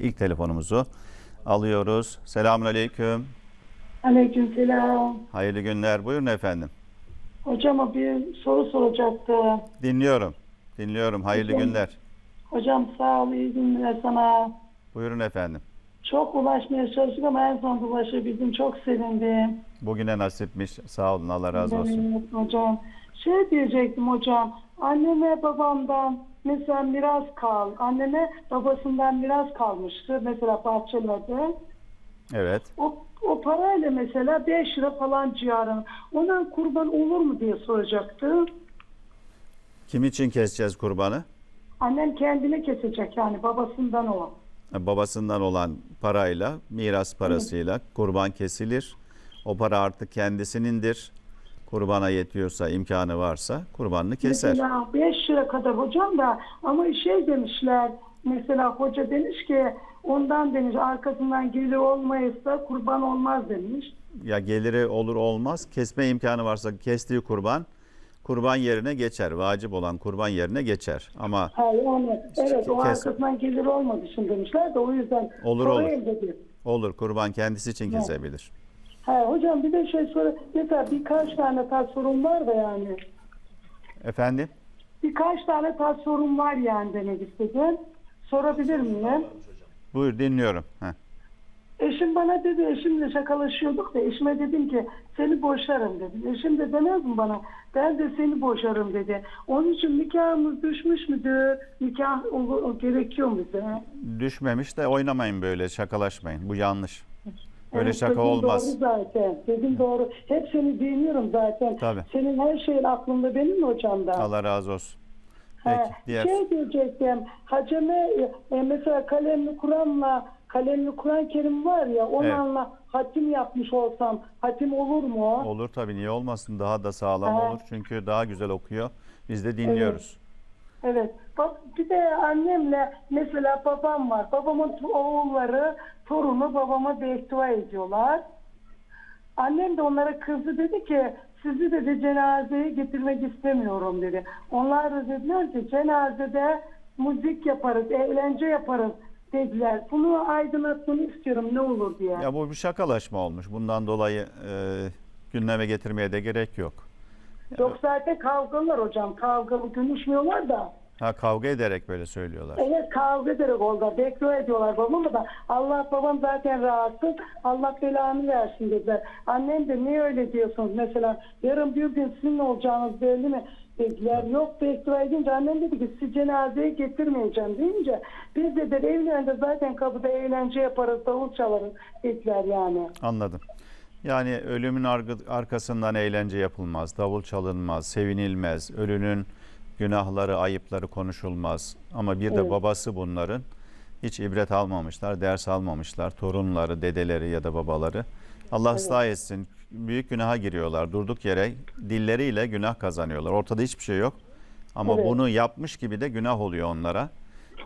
İlk telefonumuzu alıyoruz. Selamun aleyküm. Aleykümselam. Hayırlı günler. Buyurun efendim. Hocama bir soru soracaktım. Dinliyorum. Dinliyorum. Hayırlı Hocam. günler. Hocam sağ ol, iyi günler sana. Buyurun efendim. Çok ulaşmaya çalıştık ama en son ulaşabildim. Çok sevindim. Bugüne nasipmiş. Sağ olun. Allah razı olsun. Evet hocam. Şey diyecektim hocam. Anneme babamdan mesela miras kal. Anneme babasından miras kalmıştı. Mesela bahçelerde. Evet. O, o parayla mesela 5 lira falan civarı. Ondan kurban olur mu diye soracaktı. Kim için keseceğiz kurbanı? Annem kendine kesecek yani babasından olan. Babasından olan parayla, miras parasıyla kurban kesilir. O para artık kendisinindir. Kurbana yetiyorsa, imkanı varsa kurbanını keser. Mesela 5 lira kadar hocam da ama şey demişler mesela hoca demiş ki ondan demiş arkasından gelir olmayırsa kurban olmaz demiş. Ya geliri olur olmaz. Kesme imkanı varsa kestiği kurban kurban yerine geçer. Vacip olan kurban yerine geçer. Ama Ha yani evet o Kes- arkasından gelir olmadığı için demişler de o yüzden Olur, olur. olur kurban kendisi için kesebilir. Ha hocam bir de şey soru mesela birkaç tane tas sorun var da yani. Efendim? Birkaç tane tas sorun var yani demek istedim. Sorabilir miyim? Buyur dinliyorum. Heh. Eşim bana dedi, eşimle şakalaşıyorduk da eşime dedim ki seni boşarım dedim. Eşim de demez mi bana ben de seni boşarım dedi. Onun için nikahımız düşmüş müdür? Nikah ol- o gerekiyor mu bize? Düşmemiş de oynamayın böyle şakalaşmayın. Bu yanlış. Böyle Evet, şaka olmaz. Doğru zaten. Dedim doğru. Hep seni dinliyorum zaten. Tabii. Senin her şeyin aklında benim hocamda? Allah razı olsun. Peki Ha, diğer Şey diyecektim. Haceme e, mesela kalemli Kur'an'la kalemli Kur'an Kerim var ya onlarla hatim yapmış olsam hatim olur mu? olur tabii niye olmasın daha da sağlam Ha. olur. Çünkü daha güzel okuyor. Biz de dinliyoruz. Evet. Bak bir de annemle mesela babam var. Babamın oğulları, torunu babama beddua ediyorlar. Annem de onlara kızdı dedi ki sizi dedi cenazeye getirmek istemiyorum dedi. Onlar da dediler ki cenazede müzik yaparız, eğlence yaparız dediler. Bunu aydınlatmanı istiyorum ne olur diye. Ya bu bir şakalaşma olmuş. Bundan dolayı e, gündeme getirmeye de gerek yok. Yok zaten kavgalar hocam. Kavgalı konuşmuyorlar da. Ha kavga ederek böyle söylüyorlar. Evet kavga ederek orada bekliyor ediyorlar babamı da Allah babam zaten rahatsız Allah belanı versin dediler. Annem de niye öyle diyorsunuz mesela yarın bir gün sizin olacağınız belli mi dediler. Yok bekliyor edince annem dedi ki sizi cenazeye getirmeyeceğim deyince biz de dedi evlerinde zaten kapıda eğlence yaparız davul çalarız dediler yani. Anladım. Yani ölümün arkasından eğlence yapılmaz, davul çalınmaz, sevinilmez, ölünün günahları, ayıpları konuşulmaz. Ama bir de Evet. babası bunların hiç ibret almamışlar, ders almamışlar. Torunları, dedeleri ya da babaları. Allah ıslah etsin. Büyük günaha giriyorlar. Durduk yere dilleriyle günah kazanıyorlar. Ortada hiçbir şey yok. Ama Evet. bunu yapmış gibi de günah oluyor onlara.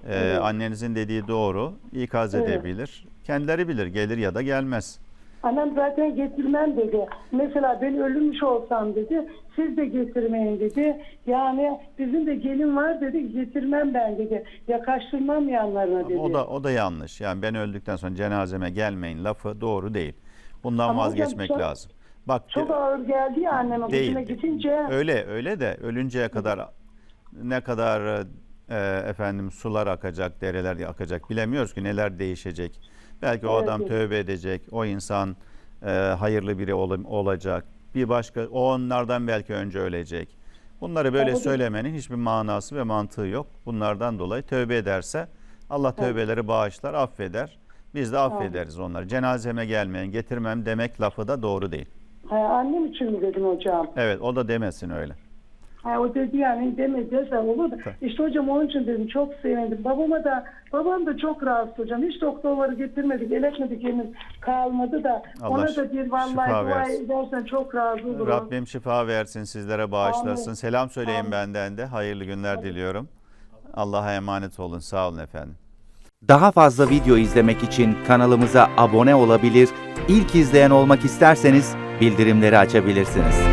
Ee, Annenizin dediği doğru. ikaz Evet. edebilir. Kendileri bilir. Gelir ya da gelmez. Annem zaten getirmem dedi. Mesela ben ölmüş olsam dedi. Siz de getirmeyin dedi. Yani bizim de gelin var dedi. Getirmem ben dedi. Yaklaştırmam yanlarına dedi. O da o da yanlış. Yani ben öldükten sonra cenazeme gelmeyin lafı doğru değil. Bundan Ama hocam vazgeçmek çok- lazım. Bak Çok ağır geldi ya anneme değil. gidince. Öyle öyle de ölünceye kadar ne kadar e, efendim sular akacak, dereler akacak bilemiyoruz ki neler değişecek. Belki o Evet, adam evet. tövbe edecek, o insan e, hayırlı biri ol- olacak. Bir başka o onlardan belki önce ölecek. Bunları böyle Evet. söylemenin hiçbir manası ve mantığı yok. Bunlardan dolayı tövbe ederse Allah tövbeleri bağışlar, affeder. Biz de affederiz onları. Cenazeme gelmeyin, getirmem demek lafı da doğru değil. Ha, annem için mi dedim hocam? Evet, o da demesin öyle. Ha, o dedi yani demedi olur da. İşte hocam onun için dedim çok sevindim. Babama da babam da çok rahatsız hocam. Hiç doktorları getirmedik, eletmedik henüz kalmadı da. Allah Ona da bir vallahi şifa dua versin. edersen çok razı olurum. Rabbim şifa versin, sizlere bağışlasın. Amin. Selam söyleyin Amin. benden de. Hayırlı günler diliyorum. Allah'a emanet olun. Sağ olun efendim. Daha fazla video izlemek için kanalımıza abone olabilir, ilk izleyen olmak isterseniz bildirimleri açabilirsiniz.